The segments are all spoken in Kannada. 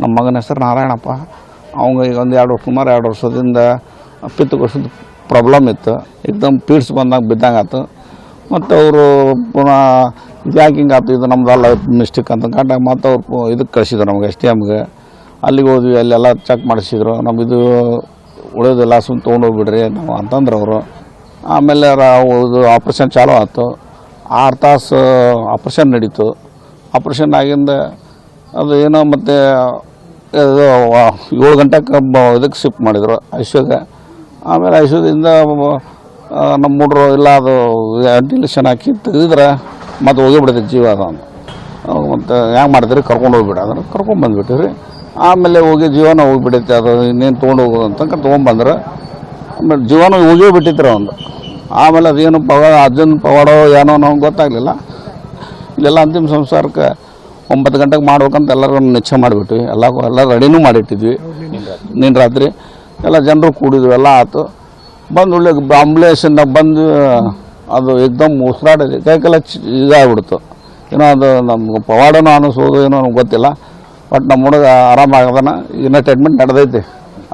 ನಮ್ಮ ಮಗನ ಹೆಸರು ನಾರಾಯಣಪ್ಪ. ಅವಂಗ ಈಗ ಒಂದು ಎರಡು ಸುಮಾರು ಎರಡು ವರ್ಷದಿಂದ ಪಿತ್ತಕೋಶದ ಪ್ರಾಬ್ಲಮ್ ಇತ್ತು. ಏಕ್ದಮ್ ಪೀಡ್ಸ್ ಬಂದಾಗ ಬಿದ್ದಂಗೆ ಆಯ್ತು ಮತ್ತು ಅವರು ಪುನಃ ಇದು ಆಯ್ತು ಇದು ನಮ್ದಲ್ಲ ಮಿಸ್ಟೇಕ್ ಅಂತ ಕಂಡಾಗ ಮತ್ತು ಅವ್ರು ಇದಕ್ಕೆ ಕಳಿಸಿದ್ರು ನಮ್ಗೆ ಎಸ್ ಟಿ ಎಮ್ಗೆ ಅಲ್ಲಿಗೆ ಹೋದ್ವಿ, ಅಲ್ಲೆಲ್ಲ ಚೆಕ್ ಮಾಡಿಸಿದ್ರು. ನಮ್ಮಿದು ಉಳಿಯೋದಿಲ್ಲ ಸುಮ್ಮನೆ ತೊಗೊಂಡೋಗ್ಬಿಡ್ರಿ ನಾವು ಅಂತಂದ್ರೆ ಅವರು. ಆಮೇಲೆ ಇದು ಆಪ್ರೇಷನ್ ಚಾಲೂ ಆಯ್ತು ಆರು ತಾಸು ಆಪ್ರೇಷನ್ ನಡೀತು. ಆಪ್ರೇಷನ್ ಆಗಿಂದ ಅದು ಏನೋ ಮತ್ತು, ಇದು ಏಳು ಗಂಟೆಗೆ ಇದಕ್ಕೆ ಶಿಫ್ಟ್ ಮಾಡಿದರು ಐಶ್ವರ್ಯ ಆಮೇಲೆ ಐಶ್ವರ್ಯದಿಂದ ನಮ್ಮ ಹುಡ್ರು, ಇಲ್ಲ, ಅದು ವೆಂಟಿಲೇಷನ್ ಹಾಕಿ ತೆಗೆದಿದ್ರೆ ಮತ್ತೆ ಹೋಗಿಬಿಡ್ತೈತೆ ಜೀವ ಅದು ಮತ್ತು ಹ್ಯಾಂಗೆ ಮಾಡಿದ್ರಿ ಕರ್ಕೊಂಡು ಹೋಗ್ಬಿಡ. ಅದನ್ನು ಕರ್ಕೊಂಡು ಬಂದ್ಬಿಟ್ಟಿವಿ ರೀ ಆಮೇಲೆ ಹೋಗಿ ಜೀವನ ಹೋಗಿಬಿಡೈತೆ ಅದು ಇನ್ನೇನು ತೊಗೊಂಡು ಹೋಗೋದು ಅಂತ ತೊಗೊಂಬಂದ್ರೆ ಆಮೇಲೆ ಜೀವನ ಹೋಗೇ ಬಿಟ್ಟಿತ್ತು ಒಂದು ಆಮೇಲೆ ಅದೇನು ಪವಾಡ ಅಜ್ಜನ ಪವಾಡೋ, ಏನೋ ನಮ್ಗೆ ಗೊತ್ತಾಗಲಿಲ್ಲ. ಇಲ್ಲೆಲ್ಲ ಅಂತಿಮ ಸಂಸ್ಕಾರಕ್ಕೆ ಒಂಬತ್ತು ಗಂಟೆಗೆ ಮಾಡ್ಬೇಕಂತ ಎಲ್ಲರೂ ನಿಶ್ಚಯ ಮಾಡಿಬಿಟ್ವಿ. ಎಲ್ಲ ಎಲ್ಲ ರೆಡಿನೂ ಮಾಡಿಟ್ಟಿದ್ವಿ. ನಿನ್ನ ರಾತ್ರಿ ಎಲ್ಲ ಜನರು ಕೂಡಿದ್ವಿ, ಎಲ್ಲ ಆಯಿತು ಬಂದು ಒಳ್ಳೆ ಆಂಬುಲೆನ್ಸಿಂದ ಬಂದು, ಅದು ಏಕ್ದಮ್ ಉಸಿರಾಡಿದೆ ಕೈಕೆಲ್ಲ ಇದಾಗ್ಬಿಡ್ತು. ಏನೋ ಅದು ನಮ್ಗೆ ಪವಾಡನೂ ಅನಿಸೋದು ಏನೋ ನಮ್ಗೆ ಗೊತ್ತಿಲ್ಲ. ಬಟ್ ನಮ್ಮ ಹುಡುಗ ಆರಾಮಾಗದನ ಇನ್ನೂ ಟ್ರೀಟ್ಮೆಂಟ್ ನಡೆದೈತಿ.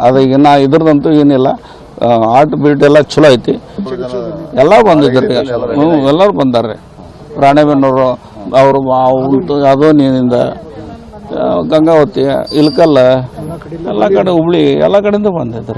ಅದು ಇನ್ನು ಇದ್ರದಂತೂ ಏನಿಲ್ಲ. ಆರ್ಟ್ ಬಿಲ್ಟ್ ಎಲ್ಲ ಚಲೋ ಐತಿ. ಎಲ್ಲ ಬಂದಿದ್ದಾರೆ ಎಲ್ಲರೂ ಬಂದಾರ್ರಿ. ರಾಣೆಬೆನ್ನೂರು ಅವರು ಉಂಟು ಅದು ನೀನಿಂದ ಆ, ಗಂಗಾವತಿ ಇಲ್ಕಲ್ಲ ಎಲ್ಲ ಕಡೆ ಹುಬ್ಳಿ ಎಲ್ಲ ಕಡೆಯಿಂದ ಬಂದಿದ್ದಾರೆ.